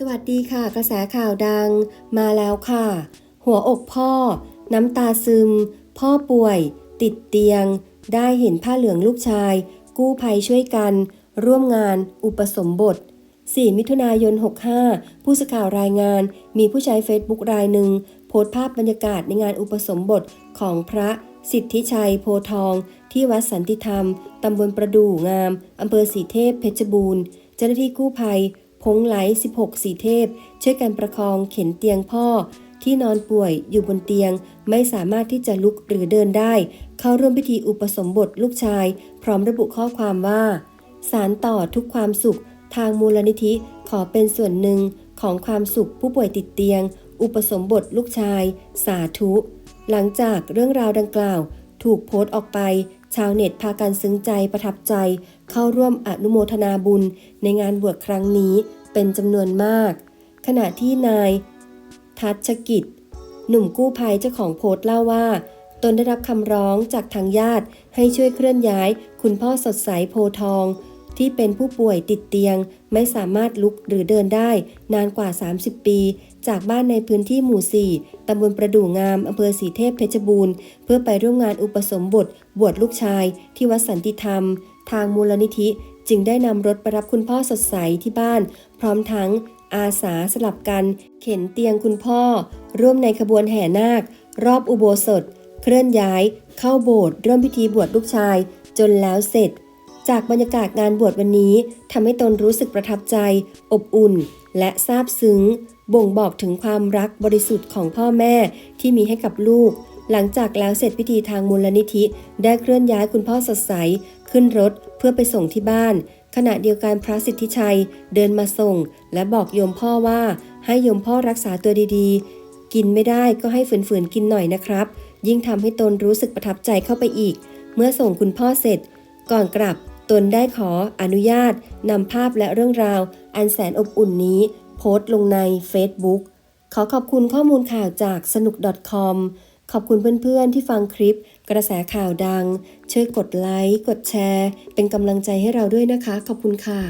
สวัสดีค่ะ กระแสข่าวดังมาแล้วค่ะ หัวอกพ่อ น้ำตาซึม พ่อป่วย ติดเตียง ได้เห็นผ้าเหลืองลูกชาย กู้ภัยช่วยกัน ร่วมงาน อุปสมบท 4 มิถุนายน 65 ผู้สื่อข่าวรายงาน มีผู้ใช้เฟซบุ๊กรายหนึ่ง โพสต์ภาพบรรยากาศในงานอุปสมบทของพระสิทธิชัยโพทอง ที่วัดสันติธรรม ตำบลประดู่งาม อำเภอสีเทพเพชรบูรณ์ เจ้าหน้าที่กู้ภัย พงไหล 16 สีเทพ ช่วยกันประคองเข็นเตียงพ่อ ที่นอนป่วยอยู่บนเตียงไม่สามารถที่จะลุกหรือเดินได้ เข้าร่วมพิธีอุปสมบทลูกชาย พร้อมระบุข้อความว่า สารต่อทุกความสุข ทางมูลนิธิขอเป็นส่วนหนึ่งของความสุขผู้ป่วยติดเตียง อุปสมบทลูกชาย สาธุ หลังจากเรื่องราวดังกล่าว ถูกโพสต์ออกไป ชาวเน็ตพากันซึ้งใจประทับใจ เข้าร่วมอนุโมทนาบุญในงานบวชครั้งนี้เป็นจำนวนมาก ขณะที่นาย ทัชกิจ หนุ่มกู้ภัยเจ้าของโพสต์เล่าว่า ตนได้รับคำร้องจากทางญาติให้ช่วยเคลื่อนย้าย คุณพ่อสดใสโพทอง ที่เป็นผู้ป่วยติดเตียง ไม่สามารถลุกหรือเดินได้ นานกว่า 30 ปี จากบ้านในพื้นที่หมู่ 4 ตำบลประดู่งามอำเภอสีเทพเพชรบูรณ์ เพื่อไปร่วมงานอุปสมบท บวชลูกชาย ที่วัดสันติธรรม ทางมูลนิธิ จึงได้นำรถไปรับคุณพ่อสดใสที่บ้าน พร้อมทั้งอาสาสลับกัน เข็นเตียงคุณพ่อ ร่วมในขบวนแห่นาค รอบอุโบสถ เคลื่อนย้าย เข้าโบสถ์เริ่มพิธีบวชลูกชาย จนแล้วเสร็จ จากบรรยากาศงานบวชวันนี้ทำให้ตนรู้สึกประทับใจ อบอุ่น และซาบซึ้ง บ่งบอกถึงความรักบริสุทธิ์ของพ่อแม่ที่มีให้กับลูก หลังจากแล้วเสร็จพิธีทางมูลนิธิ ได้เคลื่อนย้ายคุณพ่อสดใส ขึ้นรถเพื่อไปส่งที่บ้าน ขณะเดียวกันพระสิทธิชัยเดินมาส่ง และบอกโยมพ่อว่า ให้โยมพ่อรักษาตัวดีๆ กินไม่ได้ก็ให้ฝืนๆกินหน่อยนะครับ ยิ่งทำให้ตนรู้สึกประทับใจเข้าไปอีก เมื่อส่งคุณพ่อเสร็จก่อนกลับ ตนได้ขออนุญาตนำภาพและเรื่องราว อันแสนอบอุ่นนี้ โพสต์ลงใน Facebook ขอขอบคุณข้อมูลข่าวจากสนุก .com ขอบคุณเพื่อนๆ ที่ฟังคลิป กระแสข่าวดัง ช่วยกดไลค์ กดแชร์ เป็นกำลังใจให้เราด้วยนะคะ ขอบคุณค่ะ